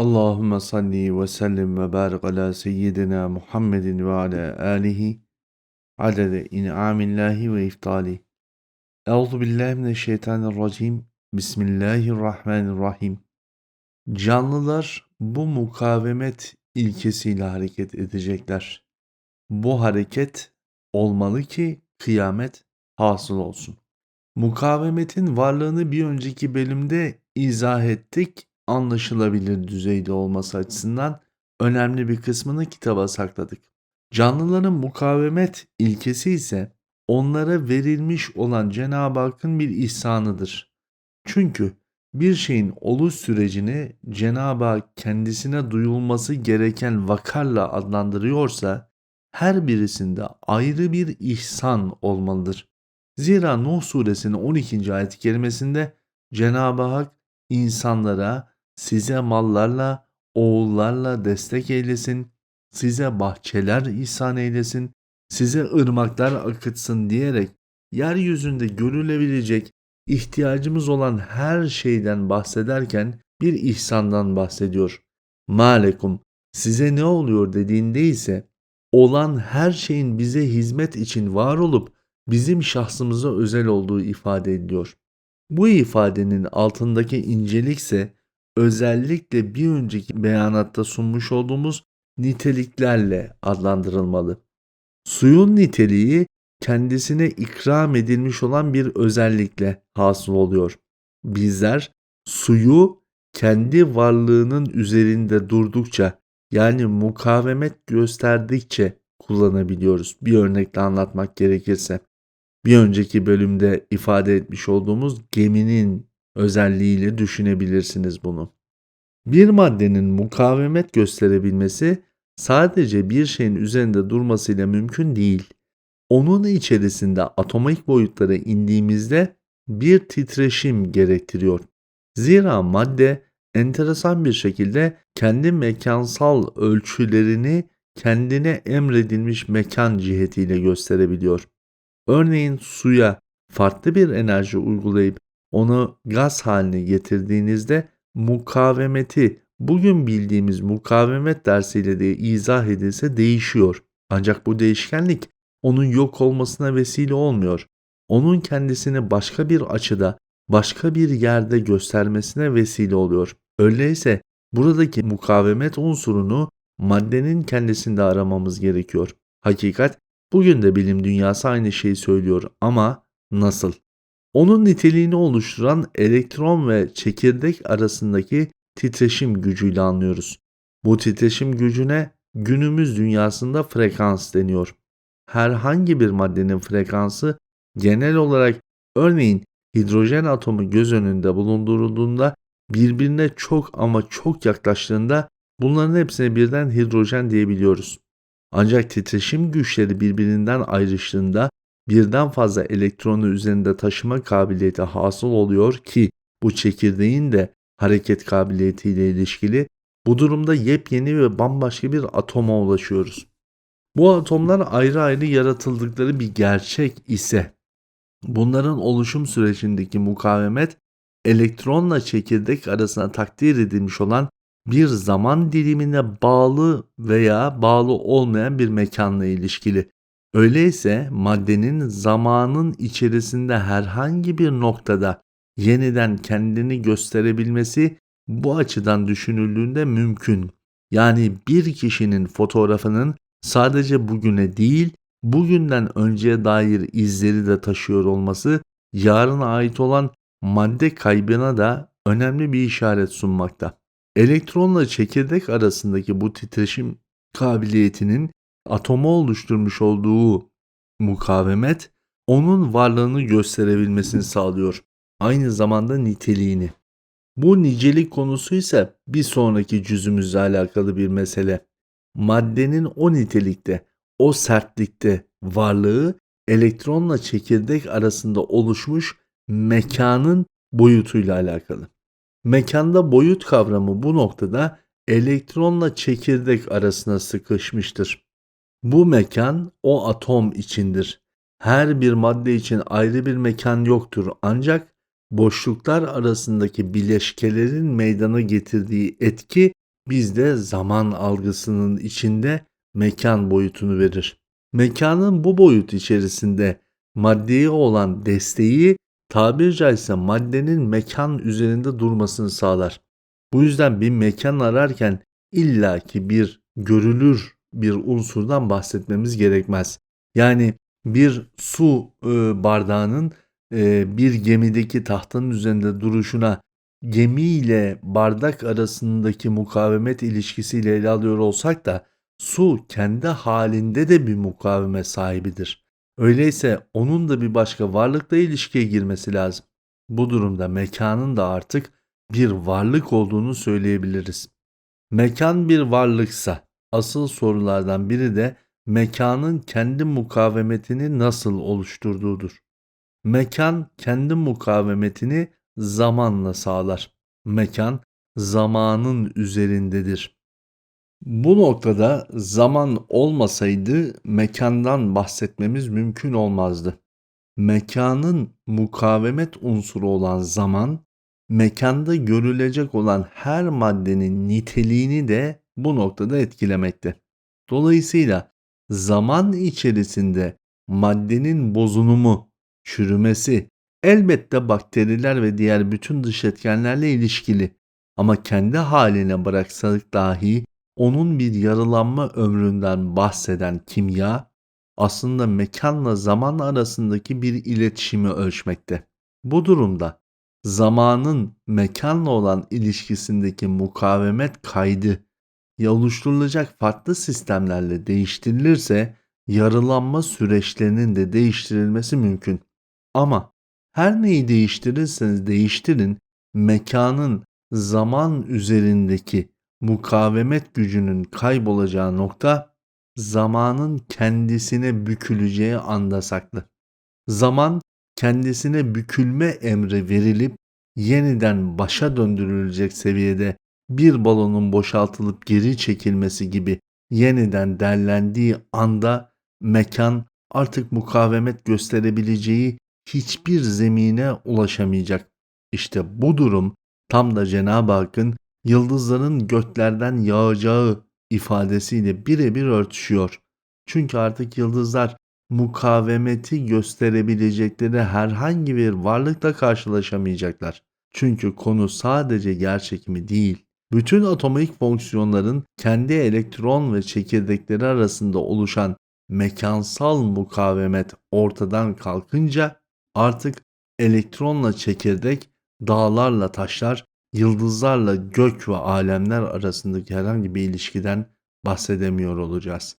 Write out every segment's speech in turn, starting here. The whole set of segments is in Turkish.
Allahümme salli ve sellim ve barik ala seyyidina Muhammedin ve ala alihi adede in'amillahi ve iftali. Euzu billahi mineşşeytanirracim. Bismillahirrahmanirrahim. Canlılar bu mukavemet ilkesiyle hareket edecekler. Bu hareket olmalı ki kıyamet hasıl olsun. Mukavemetin varlığını bir önceki bölümde izah ettik anlaşılabilir düzeyde olması açısından önemli bir kısmını kitaba sakladık. Canlıların mukavemet ilkesi ise onlara verilmiş olan Cenab-ı Hakk'ın bir ihsanıdır. Çünkü bir şeyin oluş sürecini Cenab-ı Hak kendisine duyulması gereken vakarla adlandırıyorsa her birisinde ayrı bir ihsan olmalıdır. Zira Nuh suresinin 12. ayet-i kerimesinde Cenab-ı Hak insanlara size mallarla, oğullarla destek eylesin, size bahçeler ihsan eylesin, size ırmaklar akıtsın diyerek yeryüzünde görülebilecek ihtiyacımız olan her şeyden bahsederken bir ihsandan bahsediyor. Malekum size ne oluyor dediğinde ise olan her şeyin bize hizmet için var olup bizim şahsımıza özel olduğu ifade ediliyor. Bu ifadenin altındaki incelikse özellikle bir önceki beyanatta sunmuş olduğumuz niteliklerle adlandırılmalı. Suyun niteliği kendisine ikram edilmiş olan bir özellikle hasıl oluyor. Bizler suyu kendi varlığının üzerinde durdukça yani mukavemet gösterdikçe kullanabiliyoruz. Bir örnekle anlatmak gerekirse. Bir önceki bölümde ifade etmiş olduğumuz geminin özelliğiyle düşünebilirsiniz bunu. Bir maddenin mukavemet gösterebilmesi sadece bir şeyin üzerinde durmasıyla mümkün değil. Onun içerisinde atomik boyutlara indiğimizde bir titreşim gerektiriyor. Zira madde enteresan bir şekilde kendi mekansal ölçülerini kendine emredilmiş mekan cihetiyle gösterebiliyor. Örneğin suya farklı bir enerji uygulayıp onu gaz haline getirdiğinizde mukavemeti bugün bildiğimiz mukavemet dersiyle de izah edilse değişiyor. Ancak bu değişkenlik onun yok olmasına vesile olmuyor. Onun kendisini başka bir açıda, başka bir yerde göstermesine vesile oluyor. Öyleyse buradaki mukavemet unsurunu maddenin kendisinde aramamız gerekiyor. Hakikat bugün de bilim dünyası aynı şeyi söylüyor ama nasıl? Onun niteliğini oluşturan elektron ve çekirdek arasındaki titreşim gücüyle anlıyoruz. Bu titreşim gücüne günümüz dünyasında frekans deniyor. Herhangi bir maddenin frekansı genel olarak örneğin hidrojen atomu göz önünde bulundurulduğunda birbirine çok ama çok yaklaştığında bunların hepsine birden hidrojen diyebiliyoruz. Ancak titreşim güçleri birbirinden ayrıştığında birden fazla elektronu üzerinde taşıma kabiliyeti hasıl oluyor ki bu çekirdeğin de hareket kabiliyetiyle ilişkili. Bu durumda yepyeni ve bambaşka bir atoma ulaşıyoruz. Bu atomlar ayrı ayrı yaratıldıkları bir gerçek ise bunların oluşum sürecindeki mukavemet elektronla çekirdek arasına takdir edilmiş olan bir zaman dilimine bağlı veya bağlı olmayan bir mekanla ilişkili. Öyleyse maddenin zamanın içerisinde herhangi bir noktada yeniden kendini gösterebilmesi bu açıdan düşünüldüğünde mümkün. Yani bir kişinin fotoğrafının sadece bugüne değil, bugünden önceye dair izleri de taşıyor olması yarına ait olan madde kaybına da önemli bir işaret sunmakta. Elektronla çekirdek arasındaki bu titreşim kabiliyetinin atomu oluşturmuş olduğu mukavemet onun varlığını gösterebilmesini sağlıyor. Aynı zamanda niteliğini. Bu nicelik konusu ise bir sonraki cüzümüzle alakalı bir mesele. Maddenin o nitelikte, o sertlikte varlığı elektronla çekirdek arasında oluşmuş mekanın boyutuyla alakalı. Mekanda boyut kavramı bu noktada elektronla çekirdek arasına sıkışmıştır. Bu mekan o atom içindir. Her bir madde için ayrı bir mekan yoktur ancak boşluklar arasındaki bileşkelerin meydana getirdiği etki bizde zaman algısının içinde mekan boyutunu verir. Mekanın bu boyut içerisinde maddeye olan desteği tabiri caizse maddenin mekan üzerinde durmasını sağlar. Bu yüzden bir mekan ararken illaki bir görülür bir unsurdan bahsetmemiz gerekmez. Yani bir su e, bardağının e, bir gemideki tahtanın üzerinde duruşuna gemi ile bardak arasındaki mukavemet ilişkisiyle ele alıyor olsak da su kendi halinde de bir mukavemet sahibidir. Öyleyse onun da bir başka varlıkla ilişkiye girmesi lazım. Bu durumda mekanın da artık bir varlık olduğunu söyleyebiliriz. Mekan bir varlıksa asıl sorulardan biri de mekanın kendi mukavemetini nasıl oluşturduğudur. Mekan kendi mukavemetini zamanla sağlar. Mekan zamanın üzerindedir. Bu noktada zaman olmasaydı mekandan bahsetmemiz mümkün olmazdı. Mekanın mukavemet unsuru olan zaman, mekanda görülecek olan her maddenin niteliğini de bu noktada etkilemekte. Dolayısıyla zaman içerisinde maddenin bozunumu, çürümesi elbette bakteriler ve diğer bütün dış etkenlerle ilişkili ama kendi haline bıraksak dahi onun bir yaralanma ömründen bahseden kimya aslında mekanla zaman arasındaki bir iletişimi ölçmekte. Bu durumda zamanın mekanla olan ilişkisindeki mukavemet kaydı oluşturulacak farklı sistemlerle değiştirilirse yarılanma süreçlerinin de değiştirilmesi mümkün. Ama her neyi değiştirirseniz değiştirin mekanın zaman üzerindeki mukavemet gücünün kaybolacağı nokta zamanın kendisine büküleceği anda saklı. Zaman kendisine bükülme emri verilip yeniden başa döndürülecek seviyede bir balonun boşaltılıp geri çekilmesi gibi yeniden derlendiği anda mekan artık mukavemet gösterebileceği hiçbir zemine ulaşamayacak. İşte bu durum tam da Cenab-ı Hakk'ın yıldızların göklerden yağacağı ifadesiyle birebir örtüşüyor. Çünkü artık yıldızlar mukavemeti gösterebilecekleri herhangi bir varlıkla karşılaşamayacaklar. Çünkü konu sadece yer çekimi değil, bütün atomik fonksiyonların kendi elektron ve çekirdekleri arasında oluşan mekansal mukavemet ortadan kalkınca artık elektronla çekirdek, dağlarla taşlar, yıldızlarla gök ve alemler arasındaki herhangi bir ilişkiden bahsedemiyor olacağız.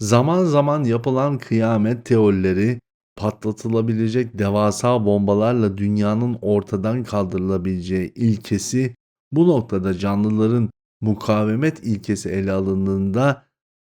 Zaman zaman yapılan kıyamet teorileri patlatılabilecek devasa bombalarla dünyanın ortadan kaldırılabileceği ilkesi bu noktada canlıların mukavemet ilkesi ele alındığında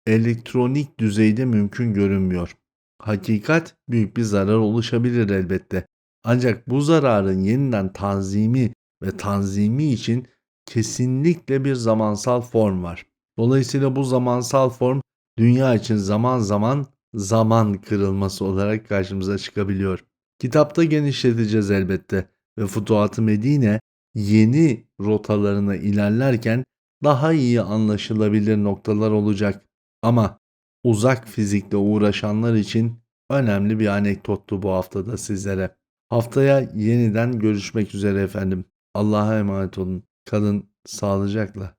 elektronik düzeyde mümkün görünmüyor. Hakikat büyük bir zarar oluşabilir elbette. Ancak bu zararın yeniden tanzimi ve tanzimi için kesinlikle bir zamansal form var. Dolayısıyla bu zamansal form dünya için zaman zaman zaman kırılması olarak karşımıza çıkabiliyor. Kitapta genişleteceğiz elbette ve Futuhat-ı Medine yeni rotalarına ilerlerken daha iyi anlaşılabilir noktalar olacak. Ama uzak fizikle uğraşanlar için önemli bir anekdottu bu haftada sizlere. Haftaya yeniden görüşmek üzere efendim. Allah'a emanet olun. Kalın sağlıcakla.